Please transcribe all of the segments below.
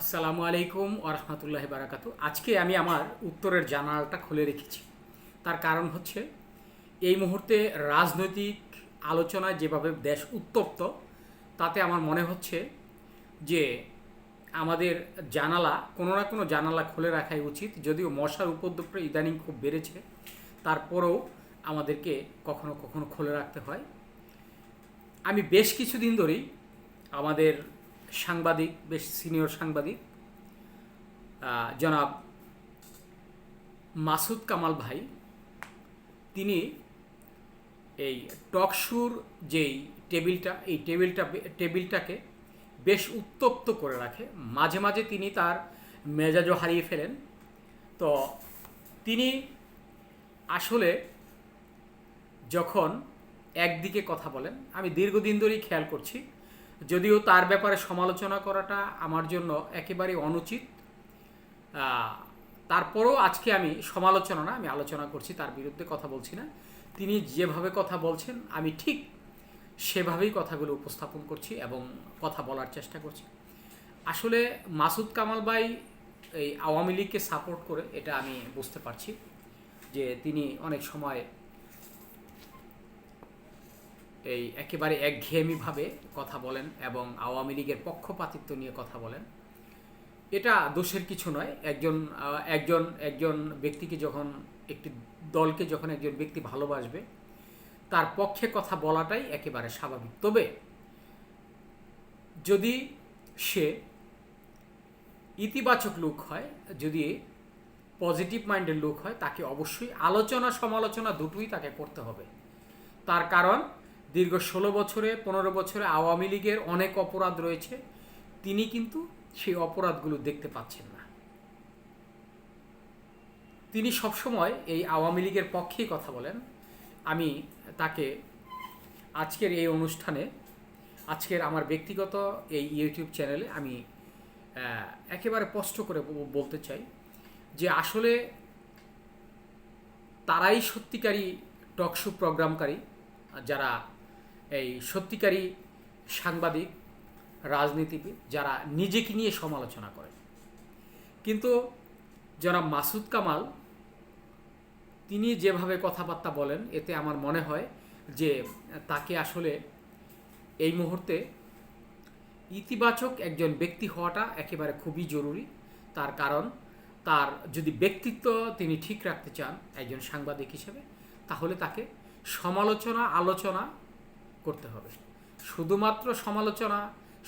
আসসালামু আলাইকুম ওরহমতুল্লাহ বারাকাতু। আজকে আমি আমার উত্তরের জানালাটা খুলে রেখেছি। তার কারণ হচ্ছে, এই মুহূর্তে রাজনৈতিক আলোচনায় যেভাবে দেশ উত্তপ্ত, তাতে আমার মনে হচ্ছে যে আমাদের জানালা, কোনো না কোনো জানালা খুলে রাখাই উচিত। যদিও মশার উপদ্রবটা ইদানিং খুব বেড়েছে, তারপরেও আমাদেরকে কখনো কখনো খুলে রাখতে হয়। আমি বেশ কিছুদিন ধরেই আমাদের সাংবাদিক, বেশ সিনিয়র সাংবাদিক জনাব মাসুদ কামাল ভাই। তিনি এই টকশুর যেই টেবিলটা, এই টেবিলটা, টেবিলটাকে বেশ উত্তপ্ত করে রাখে। মাঝে মাঝে তিনি তার মেজাজও হারিয়ে ফেলেন। তো তিনি আসলে যখন একদিকে কথা বলেন, আমি দীর্ঘদিন ধরেই খেয়াল করছি যদিও তার ব্যাপারে সমালোচনা করাটা আমার জন্য একেবারেই অনুচিত তারপরেও আজকে আমি সমালোচনা না, আমি আলোচনা করছি, তার বিরুদ্ধে কথা বলছি না। তিনি যেভাবে কথা বলছেন, আমি ঠিক সেভাবেই কথাগুলো উপস্থাপন করছি এবং কথা বলার চেষ্টা করছি। আসলে মাসুদ কামাল ভাই এই আওয়ামী লীগকে সাপোর্ট করে এটা আমি বুঝতে পারছি যে তিনি অনেক সময় এই একেবারে একঘেয়েমিভাবে কথা বলেন এবং আওয়ামী লীগের পক্ষপাতিত্ব নিয়ে কথা বলেন। এটা দোষের কিছু নয়। একজন একজন একজন ব্যক্তিকে যখন, একটি দলকে যখন একজন ব্যক্তি ভালোবাসবে, তার পক্ষে কথা বলাটাই একেবারে স্বাভাবিক। তবে যদি সে ইতিবাচক লোক হয়, যদি পজিটিভ মাইন্ডের লোক হয়, তাকে অবশ্যই আলোচনা সমালোচনা দুটোই তাকে করতে হবে। তার কারণ দীর্ঘ ষোলো বছরে, পনেরো বছরে আওয়ামী লীগের অনেক অপরাধ রয়েছে। তিনি কিন্তু সেই অপরাধগুলো দেখতে পাচ্ছেন না। তিনি সবসময় এই আওয়ামী লীগের পক্ষেই কথা বলেন। আমি তাকে আজকের এই অনুষ্ঠানে, আজকের আমার ব্যক্তিগত এই ইউটিউব চ্যানেলে আমি একেবারে স্পষ্ট করে বলতে চাই যে আসলে তারাই সত্যিকারী টকশো প্রোগ্রামকারী, যারা এই সত্যিকারী সাংবাদিক, রাজনীতিবিদ যারা নিজেকে নিয়ে সমালোচনা করে। কিন্তু জনাব মাসুদ কামাল, তিনি যেভাবে কথাবার্তা বলেন, এতে আমার মনে হয় যে তাকে আসলে এই মুহূর্তে ইতিবাচক একজন ব্যক্তি হওয়াটা একেবারে খুবই জরুরি। তার কারণ, তার যদি ব্যক্তিত্ব তিনি ঠিক রাখতে চান একজন সাংবাদিক হিসেবে, তাহলে তাকে সমালোচনা, আলোচনা করতে হবে। শুধুমাত্র সমালোচনা,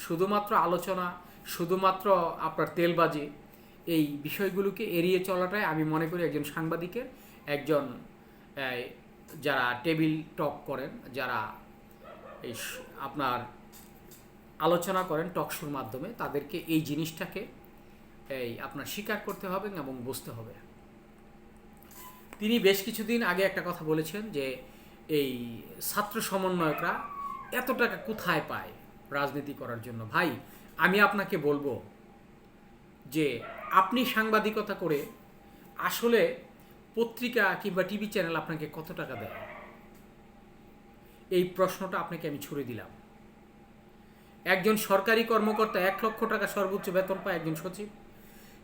শুধুমাত্র আলোচনা, শুধুমাত্র আপনার তেলবাজি, এই বিষয়গুলোকে এড়িয়ে চলাটাই আমি মনে করি একজন সাংবাদিকের একজন যারা টেবিল টক করেন, যারা এই আপনার আলোচনা করেন টকশোর মাধ্যমে, তাদেরকে এই জিনিসটাকে, এই আপনার স্বীকার করতে হবে এবং বুঝতে হবে। তিনি বেশ কিছুদিন আগে একটা কথা বলেছেন যে এই ছাত্র সমন্বয়করা এত টাকা কোথায় পায় রাজনীতি করার জন্য? ভাই, আমি আপনাকে বলব যে আপনি সাংবাদিকতা করে আসলে পত্রিকা কিংবা টিভি চ্যানেল আপনাকে কত টাকা দেয়? এই প্রশ্নটা আপনাকে আমি ছুড়ে দিলাম। একজন সরকারি কর্মকর্তা এক লক্ষ টাকা সর্বোচ্চ বেতন পায় একজন সচিব।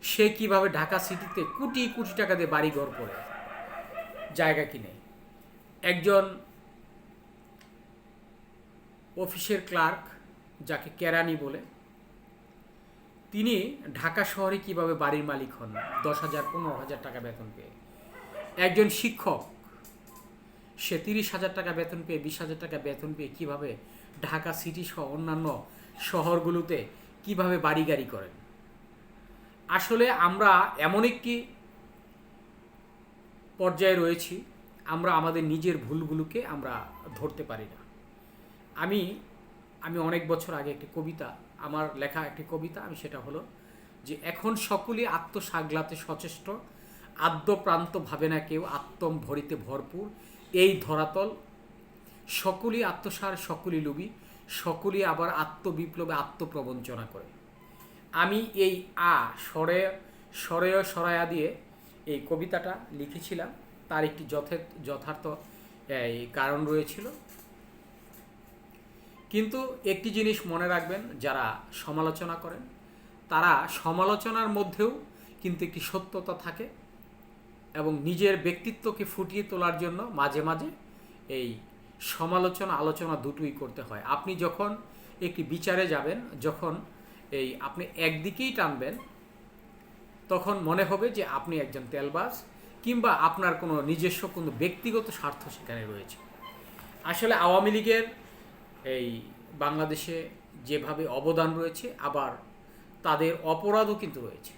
সে কীভাবে ঢাকা সিটিতে কোটি কোটি টাকা দিয়ে বাড়ি ঘর করে, জায়গা কিনে? একজন অফিসের ক্লার্ক, যাকে কেরানি বলে, তিনি ঢাকা শহরে কীভাবে বাড়ির মালিক হন? দশ হাজার, পনেরো হাজার টাকা বেতন পেয়ে। একজন শিক্ষক, সে তিরিশ হাজার টাকা বেতন পেয়ে, বিশ হাজার টাকা বেতন পেয়ে কীভাবে ঢাকা সিটি সহ অন্যান্য শহরগুলোতে কীভাবে বাড়ি গাড়ি করেন? আসলে আমরা এমন একটি পর্যায়ে রয়েছি আমরা আমাদের নিজের ভুলগুলোকে আমরা ধরতে পারি না। আমি আমি অনেক বছর আগে একটি কবিতা, আমার লেখা একটি কবিতা, আমি সেটা হলো যে, এখন সকলেই আত্মসাগলাতে সচেষ্ট আদ্য প্রান্ত ভাবে না কেউ আত্মম ভরিতে ভরপুর, এই ধরাতল, সকলেই আত্মসার, সকলেই লোভী, সকলেই আবার আত্মবিপ্লবে আত্মপ্রবঞ্চনা করে। আমি এই আ, স্বরে, স্বরেয় সরায়া দিয়ে এই কবিতাটা লিখেছিলাম। তার একটি যথার্থ, এই কারণ রয়েছিল। কিন্তু একটি জিনিস মনে রাখবেন, যারা সমালোচনা করেন, তারা সমালোচনার মধ্যেও কিন্তু একটি সত্যতা থাকে এবং নিজের ব্যক্তিত্বকে ফুটিয়ে তোলার জন্য মাঝে মাঝে এই সমালোচনা, আলোচনা দুটোই করতে হয়। আপনি যখন একটি বিচারে যাবেন, যখন এই আপনি একদিকেই টানবেন, তখন মনে হবে যে আপনি একজন তেলবাজ কিংবা আপনার কোনো নিজস্ব কোনো ব্যক্তিগত স্বার্থ সেখানে রয়েছে। আসলে আওয়ামী লীগের এই বাংলাদেশে যেভাবে অবদান রয়েছে, আবার তাদের অপরাধও কিন্তু রয়েছে।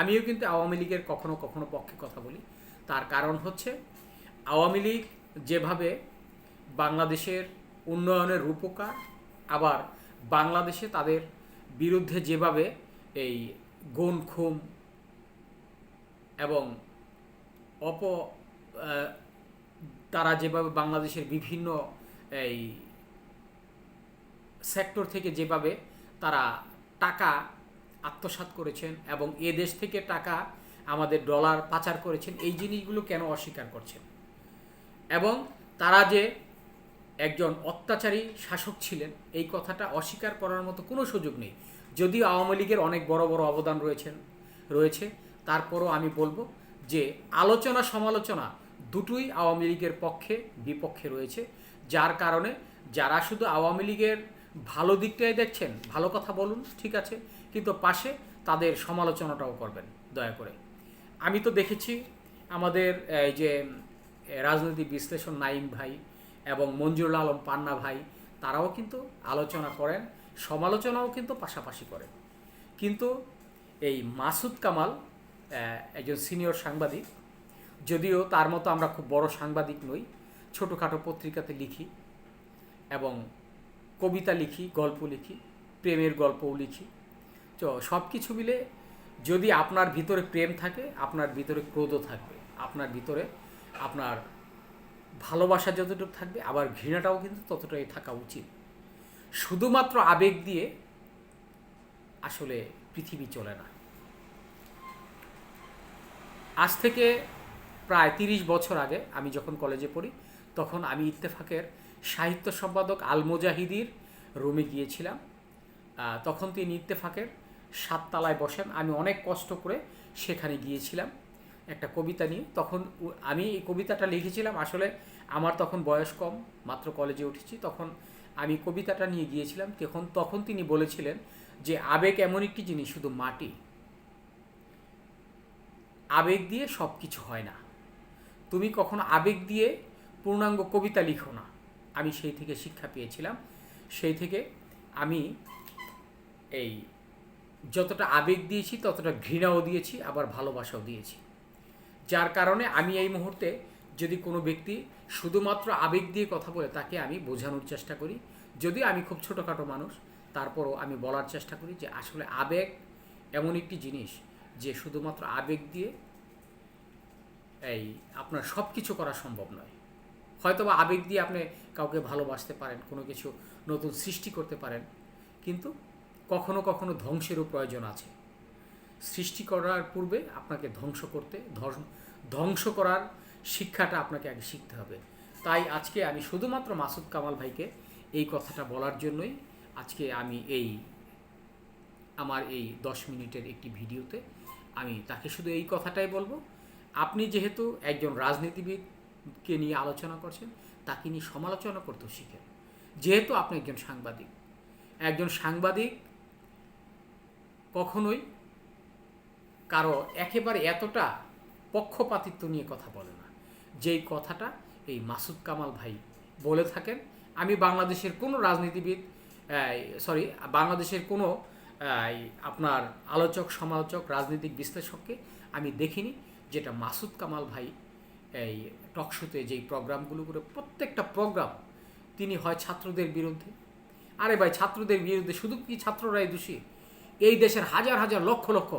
আমিও কিন্তু আওয়ামী লীগের কখনো কখনো পক্ষে কথা বলি। তার কারণ হচ্ছে, আওয়ামী লীগ যেভাবে বাংলাদেশের উন্নয়নের রূপকার, আবার বাংলাদেশে তাদের বিরুদ্ধে যেভাবে এই গুণ খুম এবং অপ তারা যেভাবে বাংলাদেশের বিভিন্ন এই সেক্টর থেকে যেভাবে তারা টাকা আত্মসাৎ করেছেন এবং এ দেশ থেকে টাকা আমাদের ডলার পাচার করেছেন, এই জিনিসগুলো কেন অস্বীকার করছেন? এবং তারা যে একজন অত্যাচারী শাসক ছিলেন, এই কথাটা অস্বীকার করার মতো কোনো সুযোগ নেই। যদিও আওয়ামী লীগের অনেক বড় বড় অবদান রয়েছেন, রয়েছে, তারপরও আমি বলব যে আলোচনা সমালোচনা দুটোই আওয়ামী লীগের পক্ষে বিপক্ষে রয়েছে, যার কারণে যারা শুধু আওয়ামী লীগের ভালো দিকটাই দেখছেন, ভালো কথা বলুন, ঠিক আছে, কিন্তু পাশে তাদের সমালোচনাটাও করবেন, দয়া করে। আমি তো দেখেছি আমাদের এই যে রাজনৈতিক বিশ্লেষণ নাইম ভাই এবং মঞ্জুরুল আলম পান্না ভাই, তারাও কিন্তু আলোচনা করেন, সমালোচনাও কিন্তু পাশাপাশি করেন। কিন্তু এই মাসুদ কামাল একজন সিনিয়র সাংবাদিক। যদিও তার মতো আমরা খুব বড় সাংবাদিক নই, ছোটোখাটো পত্রিকাতে লিখি এবং কবিতা লিখি, গল্প লিখি, প্রেমের গল্পও লিখি। তো সব কিছু মিলে যদি আপনার ভিতরে প্রেম থাকে, আপনার ভিতরে ক্রোধও থাকবে। আপনার ভিতরে আপনার ভালোবাসা যতটুকু থাকবে, আবার ঘৃণাটাও কিন্তু ততটাই থাকা উচিত। শুধুমাত্র আবেগ দিয়ে আসলে পৃথিবী চলে না। আজ থেকে প্রায় তিরিশ বছর আগে আমি যখন কলেজে পড়ি, তখন আমি ইত্তেফাকের সাহিত্য সম্পাদক আল মুজাহিদির রুমে গিয়েছিলাম। তখন তিনি ইত্তেফাকের সাততলায় বসেন। আমি অনেক কষ্ট করে সেখানে গিয়েছিলাম একটা কবিতা নিয়ে। তখন আমি এই কবিতাটা লিখেছিলাম। আসলে আমার তখন বয়স কম, মাত্র কলেজে উঠেছি। তখন আমি কবিতাটা নিয়ে গিয়েছিলাম। তখন তখন তিনি বলেছিলেন যে, আবেগ এমন একটি জিনিস, শুধু মাটি। আবেগ দিয়ে সব কিছু হয় না। তুমি কখনো আবেগ দিয়ে পূর্ণাঙ্গ কবিতা লিখো না। আমি সেই থেকে শিক্ষা পেয়েছিলাম। সেই থেকে আমি এই যতটা আবেগ দিয়েছি, ততটা ঘৃণাও দিয়েছি, আবার ভালোবাসাও দিয়েছি। যার কারণে আমি এই মুহূর্তে যদি কোনো ব্যক্তি শুধুমাত্র আবেগ দিয়ে কথা বলে, তাকে আমি বোঝানোর চেষ্টা করি। যদিও আমি খুব ছোটোখাটো মানুষ, তারপরও আমি বলার চেষ্টা করি যে আসলে আবেগ এমন একটি জিনিস যে শুধুমাত্র আবেগ দিয়ে এই আপনার সব কিছু করা সম্ভব নয়। হয়তো বা আবেগ দিয়ে আপনি কাউকে ভালোবাসতে পারেন, কোনো কিছু নতুন সৃষ্টি করতে পারেন, কিন্তু কখনো কখনো ধ্বংসেরও প্রয়োজন আছে। সৃষ্টি করার পূর্বে আপনাকে ধ্বংস করতে ধ্বংস করার শিক্ষাটা আপনাকে আগে শিখতে হবে। তাই আজকে আমি শুধুমাত্র মাসুদ কামাল ভাইকে এই কথাটা বলার জন্যই আজকে আমি এই আমার এই দশ মিনিটের একটি ভিডিওতে। আমি তাকে শুধু এই কথাটাই বলব, আপনি যেহেতু একজন রাজনীতিবিদকে নিয়ে আলোচনা করছেন, তাকে নিয়ে সমালোচনা করতেও শিখেন। যেহেতু আপনি একজন সাংবাদিক একজন সাংবাদিক কখনোই কারও একেবারে এতটা পক্ষপাতিত্ব নিয়ে কথা বলে না। যেই কথাটা এই মাসুদ কামাল ভাই বলে থাকেন, আমি বাংলাদেশের কোনো রাজনীতিবিদ সরি বাংলাদেশের কোনো আপনার আলোচক, সমালোচক, রাজনৈতিক বিশ্লেষককে আমি দেখিনি, যেটা মাসুদ কামাল ভাই এই টকশোতে যেই প্রোগ্রামগুলো করে প্রত্যেকটা প্রোগ্রাম তিনি হয় ছাত্রদের বিরুদ্ধে। আরে ভাই, ছাত্রদের বিরুদ্ধে শুধু কি ছাত্ররাই দোষী? এই দেশের হাজার হাজার, লক্ষ লক্ষ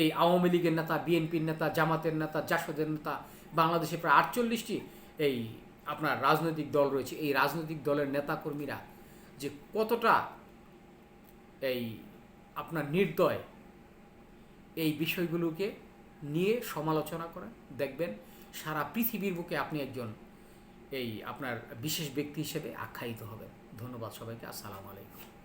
এই আওয়ামী লীগের নেতা, বিএনপির নেতা, জামাতের নেতা, জাসদের নেতা, বাংলাদেশে প্রায় আটচল্লিশটি এই আপনার রাজনৈতিক দল রয়েছে। এই রাজনৈতিক দলের নেতাকর্মীরা যে কতটা এই আপনার নির্দয় এই বিষয়গুলোকে নিয়ে সমালোচনা করেন। দেখবেন সারা পৃথিবীর বুকে আপনি একজন এই আপনার বিশেষ ব্যক্তি হিসেবে আখ্যায়িত হবেন। ধন্যবাদ সবাইকে। আসসালামু আলাইকুম।